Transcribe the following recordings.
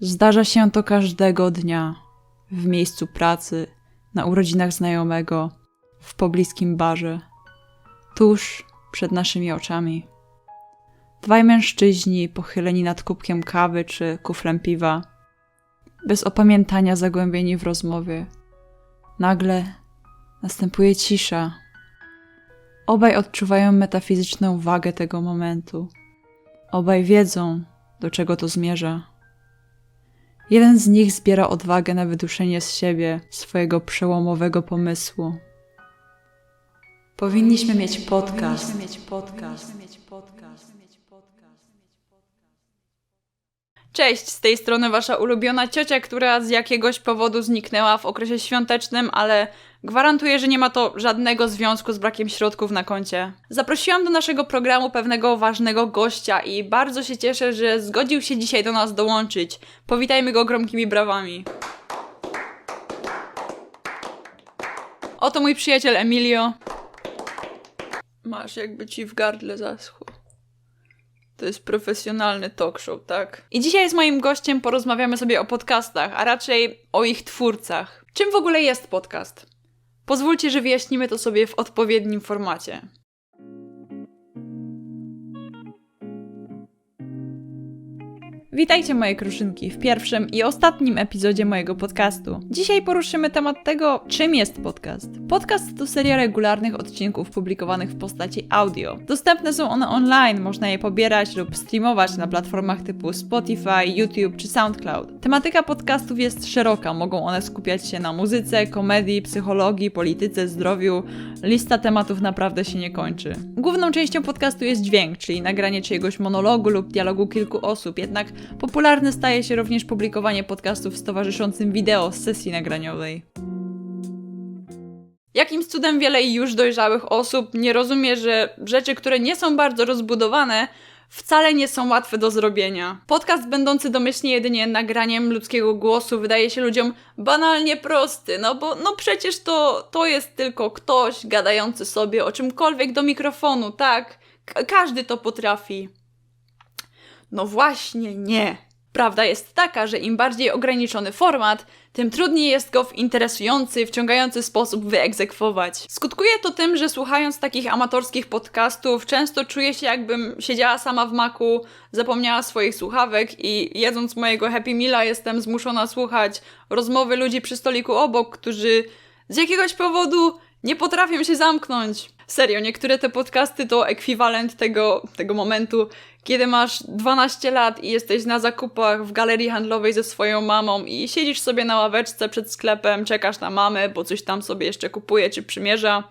Zdarza się to każdego dnia. W miejscu pracy, na urodzinach znajomego, w pobliskim barze, tuż przed naszymi oczami. Dwaj mężczyźni pochyleni nad kubkiem kawy czy kuflem piwa, bez opamiętania zagłębieni w rozmowie. Nagle następuje cisza. Obaj odczuwają metafizyczną wagę tego momentu. Obaj wiedzą, do czego to zmierza. Jeden z nich zbiera odwagę na wyduszenie z siebie swojego przełomowego pomysłu. Powinniśmy mieć podcast. Cześć, z tej strony wasza ulubiona ciocia, która z jakiegoś powodu zniknęła w okresie świątecznym, ale gwarantuję, że nie ma to żadnego związku z brakiem środków na koncie. Zaprosiłam do naszego programu pewnego ważnego gościa i bardzo się cieszę, że zgodził się dzisiaj do nas dołączyć. Powitajmy go gromkimi brawami. Oto mój przyjaciel Emilio. Masz jakby ci w gardle zaschło. To jest profesjonalny talk show, tak? I dzisiaj z moim gościem porozmawiamy sobie o podcastach, a raczej o ich twórcach. Czym w ogóle jest podcast? Pozwólcie, że wyjaśnimy to sobie w odpowiednim formacie. Witajcie moje kruszynki w pierwszym i ostatnim epizodzie mojego podcastu. Dzisiaj poruszymy temat tego, czym jest podcast. Podcast to seria regularnych odcinków publikowanych w postaci audio. Dostępne są one online, można je pobierać lub streamować na platformach typu Spotify, YouTube czy SoundCloud. Tematyka podcastów jest szeroka, mogą one skupiać się na muzyce, komedii, psychologii, polityce, zdrowiu. Lista tematów naprawdę się nie kończy. Główną częścią podcastu jest dźwięk, czyli nagranie czyjegoś monologu lub dialogu kilku osób, jednak Popularne staje się również publikowanie podcastów z towarzyszącym wideo z sesji nagraniowej. Jakimś cudem wiele już dojrzałych osób nie rozumie, że rzeczy, które nie są bardzo rozbudowane, wcale nie są łatwe do zrobienia. Podcast będący domyślnie jedynie nagraniem ludzkiego głosu wydaje się ludziom banalnie prosty, no bo no przecież to, to jest tylko ktoś gadający sobie o czymkolwiek do mikrofonu, tak? Każdy to potrafi. No właśnie nie. Prawda jest taka, że im bardziej ograniczony format, tym trudniej jest go w interesujący, wciągający sposób wyegzekwować. Skutkuje to tym, że słuchając takich amatorskich podcastów, często czuję się jakbym siedziała sama w maku, zapomniała swoich słuchawek i jedząc mojego Happy Meala jestem zmuszona słuchać rozmowy ludzi przy stoliku obok, którzy z jakiegoś powodu nie potrafią się zamknąć. Serio, niektóre te podcasty to ekwiwalent tego, tego momentu, kiedy masz 12 lat i jesteś na zakupach w galerii handlowej ze swoją mamą i siedzisz sobie na ławeczce przed sklepem, czekasz na mamę, bo coś tam sobie jeszcze kupuje czy przymierza.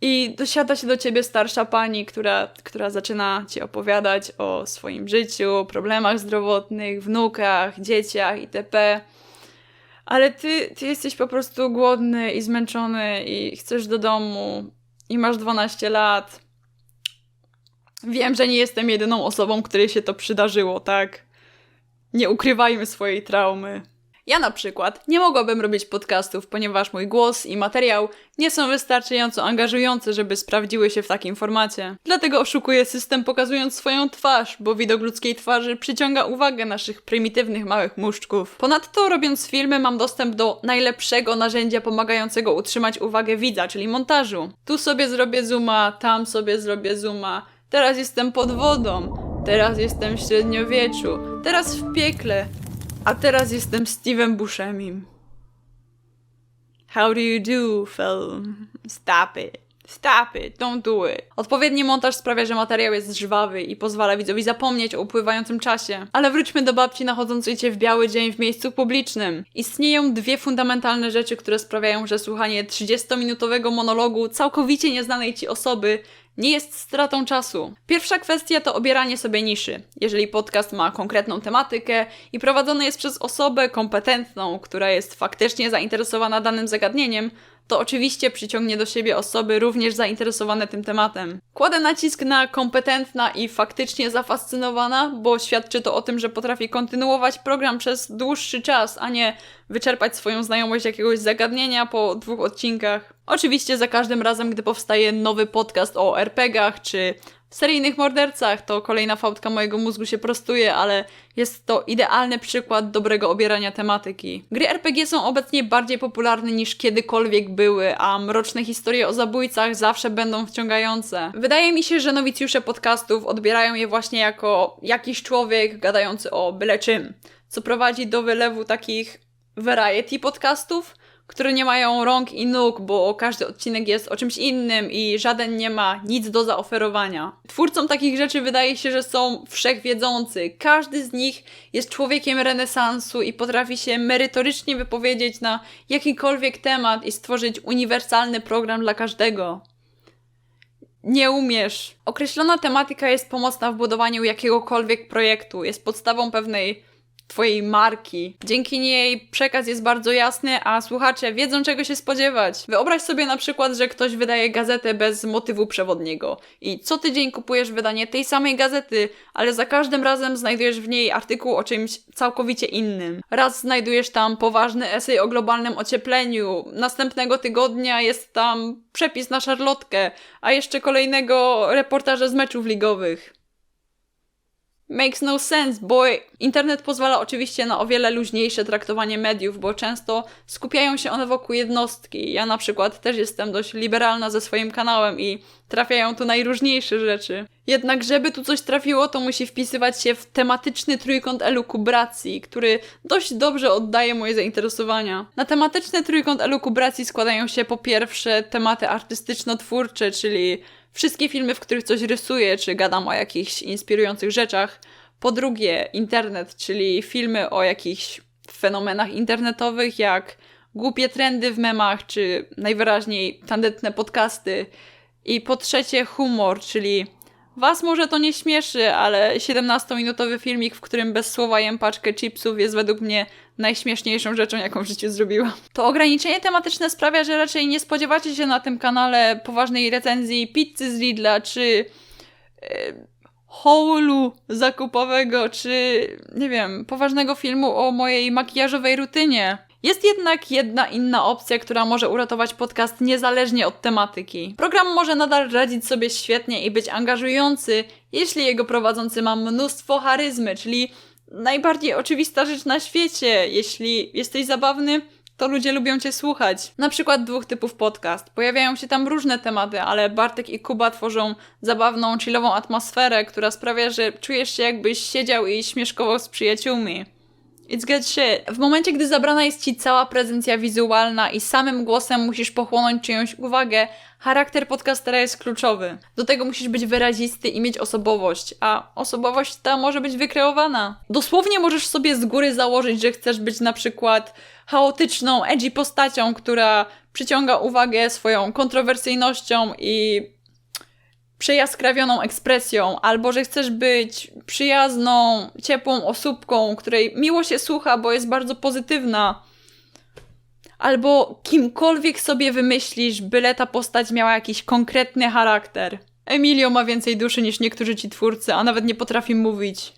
I dosiada się do ciebie starsza pani, która, która zaczyna ci opowiadać o swoim życiu, problemach zdrowotnych, wnukach, dzieciach itp. Ale ty, ty jesteś po prostu głodny i zmęczony i chcesz do domu i masz 12 lat. Wiem, że nie jestem jedyną osobą, której się to przydarzyło, tak? Nie ukrywajmy swojej traumy. Ja na przykład nie mogłabym robić podcastów, ponieważ mój głos i materiał nie są wystarczająco angażujące, żeby sprawdziły się w takim formacie. Dlatego oszukuję system pokazując swoją twarz, bo widok ludzkiej twarzy przyciąga uwagę naszych prymitywnych małych muszczków. Ponadto robiąc filmy mam dostęp do najlepszego narzędzia pomagającego utrzymać uwagę widza, czyli montażu. Tu sobie zrobię zooma, tam sobie zrobię zooma. Teraz jestem pod wodą, teraz jestem w średniowieczu, teraz w piekle, a teraz jestem Steve'em Buscemim. How do you do, film? Stop it. Stop it, don't do it. Odpowiedni montaż sprawia, że materiał jest żwawy i pozwala widzowi zapomnieć o upływającym czasie. Ale wróćmy do babci nachodzącej cię w biały dzień w miejscu publicznym. Istnieją dwie fundamentalne rzeczy, które sprawiają, że słuchanie 30-minutowego monologu całkowicie nieznanej ci osoby nie jest stratą czasu. Pierwsza kwestia to obieranie sobie niszy. Jeżeli podcast ma konkretną tematykę i prowadzony jest przez osobę kompetentną, która jest faktycznie zainteresowana danym zagadnieniem, to oczywiście przyciągnie do siebie osoby również zainteresowane tym tematem. Kładę nacisk na kompetentna i faktycznie zafascynowana, bo świadczy to o tym, że potrafi kontynuować program przez dłuższy czas, a nie wyczerpać swoją znajomość jakiegoś zagadnienia po dwóch odcinkach. Oczywiście za każdym razem, gdy powstaje nowy podcast o RPGach czy seryjnych mordercach to kolejna fałdka mojego mózgu się prostuje, ale jest to idealny przykład dobrego obierania tematyki. Gry RPG są obecnie bardziej popularne niż kiedykolwiek były, a mroczne historie o zabójcach zawsze będą wciągające. Wydaje mi się, że nowicjusze podcastów odbierają je właśnie jako jakiś człowiek gadający o byle czym, co prowadzi do wylewu takich variety podcastów, które nie mają rąk i nóg, bo każdy odcinek jest o czymś innym i żaden nie ma nic do zaoferowania. Twórcom takich rzeczy wydaje się, że są wszechwiedzący. Każdy z nich jest człowiekiem renesansu i potrafi się merytorycznie wypowiedzieć na jakikolwiek temat i stworzyć uniwersalny program dla każdego. Nie umiesz. Określona tematyka jest pomocna w budowaniu jakiegokolwiek projektu, jest podstawą pewnej Twojej marki. Dzięki niej przekaz jest bardzo jasny, a słuchacze wiedzą czego się spodziewać. Wyobraź sobie na przykład, że ktoś wydaje gazetę bez motywu przewodniego i co tydzień kupujesz wydanie tej samej gazety, ale za każdym razem znajdujesz w niej artykuł o czymś całkowicie innym. Raz znajdujesz tam poważny esej o globalnym ociepleniu, następnego tygodnia jest tam przepis na szarlotkę, a jeszcze kolejnego reportaże z meczów ligowych. Makes no sense, bo internet pozwala oczywiście na o wiele luźniejsze traktowanie mediów, bo często skupiają się one wokół jednostki. Ja na przykład też jestem dość liberalna ze swoim kanałem i trafiają tu najróżniejsze rzeczy. Jednak żeby tu coś trafiło, to musi wpisywać się w tematyczny trójkąt elukubracji, który dość dobrze oddaje moje zainteresowania. Na tematyczny trójkąt elukubracji składają się po pierwsze tematy artystyczno-twórcze, czyli wszystkie filmy, w których coś rysuję, czy gadam o jakichś inspirujących rzeczach. Po drugie, internet, czyli filmy o jakichś fenomenach internetowych, jak głupie trendy w memach, czy najwyraźniej tandetne podcasty. I po trzecie, humor, czyli Was może to nie śmieszy, ale 17-minutowy filmik, w którym bez słowa jem paczkę chipsów jest według mnie najśmieszniejszą rzeczą, jaką w życiu zrobiłam. To ograniczenie tematyczne sprawia, że raczej nie spodziewacie się na tym kanale poważnej recenzji pizzy z Lidla, czy yy, zakupowego, czy nie wiem, poważnego filmu o mojej makijażowej rutynie. Jest jednak jedna inna opcja, która może uratować podcast niezależnie od tematyki. Program może nadal radzić sobie świetnie i być angażujący, jeśli jego prowadzący ma mnóstwo charyzmy, czyli najbardziej oczywista rzecz na świecie. Jeśli jesteś zabawny, to ludzie lubią cię słuchać. Na przykład dwóch typów podcast. Pojawiają się tam różne tematy, ale Bartek i Kuba tworzą zabawną, chillową atmosferę, która sprawia, że czujesz się jakbyś siedział i śmieszkował z przyjaciółmi. It's good shit. W momencie, gdy zabrana jest ci cała prezencja wizualna i samym głosem musisz pochłonąć czyjąś uwagę, charakter podcastera jest kluczowy. Do tego musisz być wyrazisty i mieć osobowość, a osobowość ta może być wykreowana. Dosłownie możesz sobie z góry założyć, że chcesz być na przykład chaotyczną, edgy postacią, która przyciąga uwagę swoją kontrowersyjnością i przejaskrawioną ekspresją, albo że chcesz być przyjazną, ciepłą osóbką, której miło się słucha, bo jest bardzo pozytywna. Albo kimkolwiek sobie wymyślisz, byle ta postać miała jakiś konkretny charakter. Emilio ma więcej duszy niż niektórzy ci twórcy, a nawet nie potrafi mówić.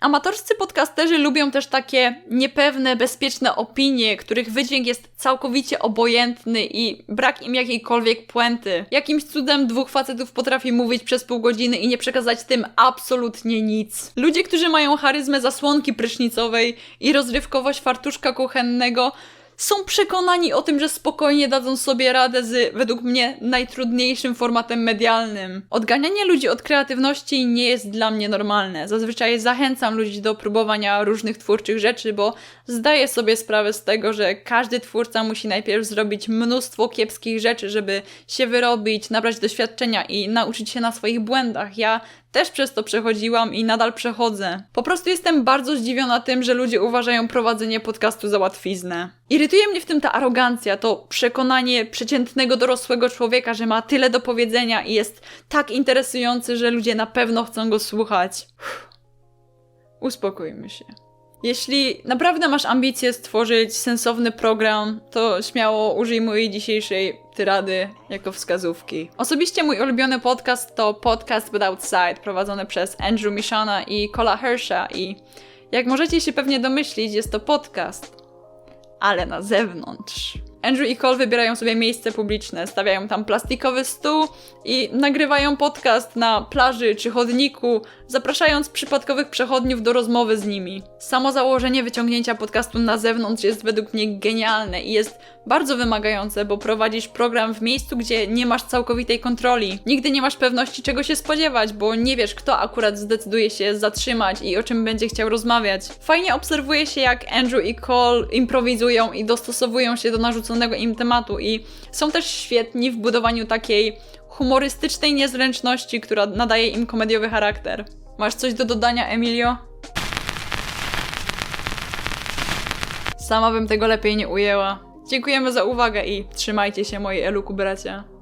Amatorscy podcasterzy lubią też takie niepewne, bezpieczne opinie, których wydźwięk jest całkowicie obojętny i brak im jakiejkolwiek puenty. Jakimś cudem dwóch facetów potrafi mówić przez pół godziny i nie przekazać tym absolutnie nic. Ludzie, którzy mają charyzmę zasłonki prysznicowej i rozrywkowość fartuszka kuchennego, są przekonani o tym, że spokojnie dadzą sobie radę z, według mnie, najtrudniejszym formatem medialnym. Odganianie ludzi od kreatywności nie jest dla mnie normalne. Zazwyczaj zachęcam ludzi do próbowania różnych twórczych rzeczy, bo zdaję sobie sprawę z tego, że każdy twórca musi najpierw zrobić mnóstwo kiepskich rzeczy, żeby się wyrobić, nabrać doświadczenia i nauczyć się na swoich błędach. Ja też przez to przechodziłam i nadal przechodzę. Po prostu jestem bardzo zdziwiona tym, że ludzie uważają prowadzenie podcastu za łatwiznę. Irytuje mnie w tym ta arogancja, to przekonanie przeciętnego dorosłego człowieka, że ma tyle do powiedzenia i jest tak interesujący, że ludzie na pewno chcą go słuchać. Uff. Uspokójmy się. Jeśli naprawdę masz ambicje stworzyć sensowny program, to śmiało użyj mojej dzisiejszej tyrady jako wskazówki. Osobiście mój ulubiony podcast to Podcast But Outside, prowadzony przez Andrew Michana i Cola Hersha i jak możecie się pewnie domyślić, jest to podcast, ale na zewnątrz. Andrew i Cole wybierają sobie miejsce publiczne, stawiają tam plastikowy stół i nagrywają podcast na plaży czy chodniku, zapraszając przypadkowych przechodniów do rozmowy z nimi. Samo założenie wyciągnięcia podcastu na zewnątrz jest według mnie genialne i jest bardzo wymagające, bo prowadzisz program w miejscu, gdzie nie masz całkowitej kontroli. Nigdy nie masz pewności, czego się spodziewać, bo nie wiesz, kto akurat zdecyduje się zatrzymać i o czym będzie chciał rozmawiać. Fajnie obserwuje się, jak Andrew i Cole improwizują i dostosowują się do narzuconego im tematu, i są też świetni w budowaniu takiej humorystycznej niezręczności, która nadaje im komediowy charakter. Masz coś do dodania, Emilio? Sama bym tego lepiej nie ujęła. Dziękujemy za uwagę i trzymajcie się, moi eluku bracia.